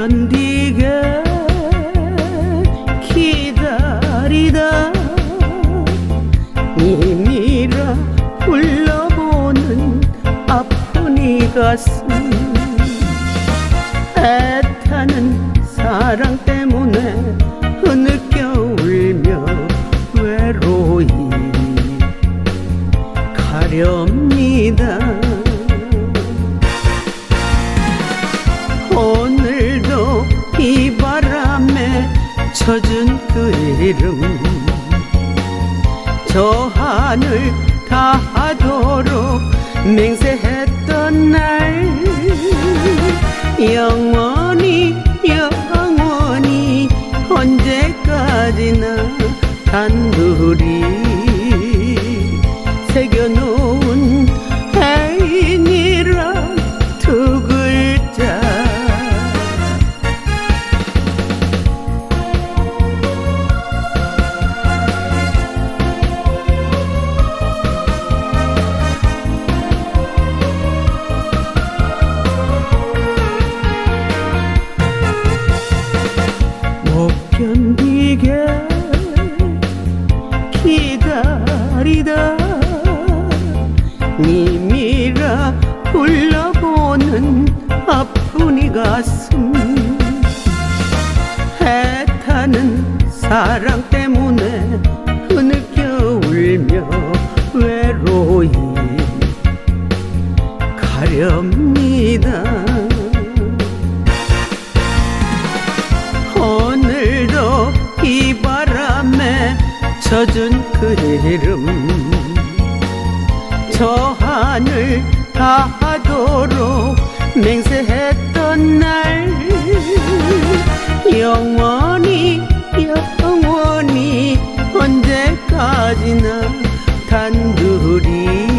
견디게 기다리다. 님이라 불러보는 아픈 이 가슴. 애타는 사랑 때문에 흐느껴 울며 외로이. 가렵니다 이름 저 하늘 닿도록 맹세했던 날 영원히 영원히 언제까지나 단둘이 기다리다. 님이라 불러보는 아픈 이 가슴. 애타는 사랑 때문에 흐느껴 울며 외로이. 가렵니다 젖은 그 이름. 저 하늘 닿도록 맹세했던 날. 영원히 영원히 언제까지나 단둘이